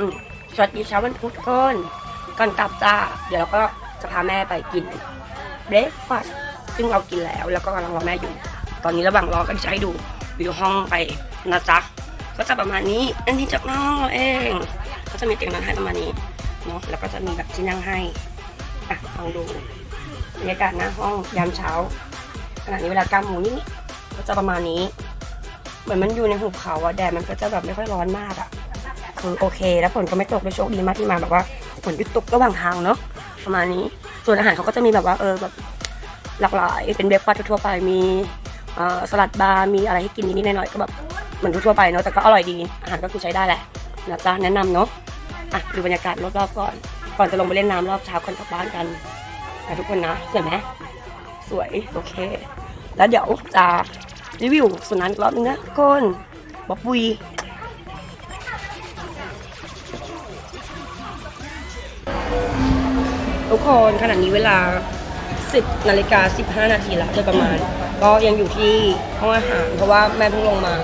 อืมสวัสดีเช้าวันพุธทุกคนก่อนกลับจ้า เดี๋ยวเราก็จะพาแม่ไปกินเบรคฟาสซึ่งเรากินแล้ว แล้วก็กำลังรอแม่อยู่ ตอนนี้ระหว่างรอก็จะให้ดูวิวห้องไปนะจ๊ะ ก็จะประมาณนี้ อันนี้จากน้องเราเอง ก็จะมีเตียงนอนให้ประมาณนี้เนาะ แล้วก็จะมีแบบที่นั่งให้ อะลองดูบรรยากาศหน้าห้องยามเช้า ขณะนี้เวลาเก้าโมงนี่ก็จะประมาณนี้ เหมือนมันอยู่ในหุบเขาอะแดดมันก็จะแบบไม่ค่อยร้อนมากอะ คือโอเค แล้วฝนก็ไม่ตกเลยโชคดีมากที่มาแบบว่าฝนหยุดตกระหว่างทางเนาะประมาณนี้ ส่วนอาหารเขาก็จะมีแบบว่าเออแบบหลากหลาย เป็นเบรกฟาสต์ทั่วไปมีสลัดบาร์มีอะไรให้กินนิดๆหน่อยๆก็แบบเหมือนทั่วไปเนาะแต่ก็อร่อยดีอาหารก็คือใช้ได้แหละนะจ๊ะแนะนำเนาะอะดูบรรยากาศรอบๆก่อน ก่อนจะลงไปเล่นน้ำรอบเช้าก่อนกลับบ้านกันนะทุกคนนะสวยไหมสวยโอเค แล้วเดี๋ยวจะรีวิวสุนัขอีกรอบนึงนะกคนบ๊อบบุย ทุกคนขณะนี้เวลา 10นาฬิกา15 นาทีแล้วโดยประมาณ ก็ยังอยู่ที่ห้องอาหาร เพราะว่าแม่เพิ่งลงมา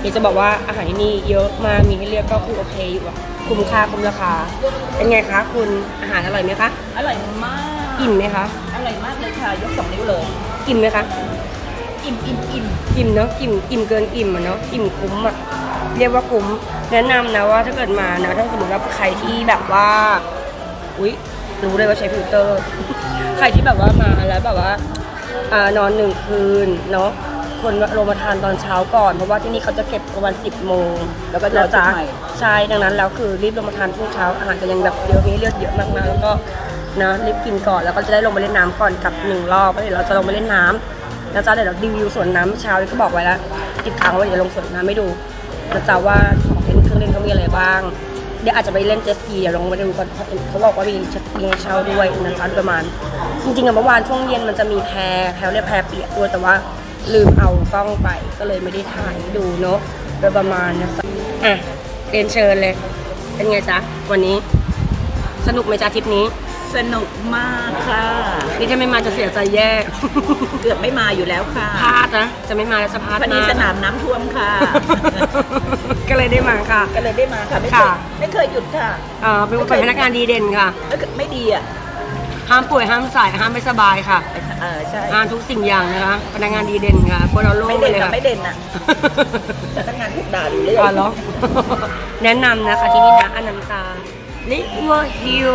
อยากจะบอกว่าอาหารที่นี่เยอะมากมีให้เลือกก็คือโอเคอยู่อะคุ้มค่าคุ้มราคา เป็นไงคะคุณอาหารอร่อยไหมคะอร่อยมาก อิ่มไหมคะอร่อยมากเลยค่ะ ยกสองนิ้วเลยอิ่มไหมคะ อิ่มอิ่มอิ่มอิ่มเนาะอิ่มอิ่มเกินอิ่มอะเนาะอิ่มคุ้มอะ เรียกว่าคุ้มแนะนำนะว่าถ้าเกิดมานะถ้าสมมติว่าใครที่แบบว่า อุ๊ยรู้เลยว่าใช้ฟิลเตอร์ ใครที่แบบว่ามาแล้วแบบว่าอ่านอนหนึ่งคืนเนาะคนลงมาทานตอนเช้าก่อนเพราะว่าที่นี่เขาจะเก็บประมาณสิบโมงแล้วก็จะใช่ดังนั้นแล้วคือรีบลงมาทานช่วงเช้าอาหารจะยังแบบเยอะมีให้เลือกเยอะมากๆแล้วก็นะรีบกินก่อนแล้วก็จะได้ลงไปเล่นน้ำก่อนกลับหนึ่งรอบแล้วเดี๋ยวเราจะลงไปเล่นน้ำนะจ๊ะเดี๋ยวเรารีวิวสวนน้ำเช้านี้ก็บอกไว้แล้วติดค้างไว้เดี๋ยวลงสวนน้ำไม่ดู นะจ๊ะว่าของเล่นเครื่องเล่นเขามีอะไรบ้าง เดี๋ยวอาจจะไปเล่นเจ็ตสกีเดี๋ยวลองไปดูก่อนเขาบอกว่ามีเจสกีให้เช่าด้วยนะคะประมาณ จริงๆอะเมื่อวานช่วงเย็นมันจะมีแพแพเรียแพเปียกด้วยแต่ว่าลืมเอากล้องไปก็เลยไม่ได้ถ่ายดูเนาะโดยประมาณนะคะอะเรียนเชิญเลย เป็นไงจ๊ะวันนี้ สนุกไหมจ๊ะทริปนี้ สนุกมากค่ะ นี่ถ้าไม่มาจะเสียใจแย่ เกือบไม่มาอยู่แล้วค่ะพลาดนะ จะไม่มาแล้วจะพลาดวันนี้มากสนามน้ำท่วมค่ะ ก็เลยได้มาค่ะ ก็เลยได้มาค่ะ ไม่เคยค่ะ ไม่เคยหยุดค่ะอ่าเป็นเป็นพนักงานดีเด่นค่ะ ไม่เคยไม่ดีอะห้ามป่วยห้ามสายห้ามไม่สบายค่ะเออใช่งานทุกสิ่งอย่างนะคะพนักงานดีเด่นค่ะพวกเราโล่งไม่ไปเด่นเลยอะค่ะไม่เด่นอะพนักงานถูกด่าอยู่เลยอ๋อเหรอ แนะนำนะคะที่นี่นะอนันตา ลิเวอร์ฮิล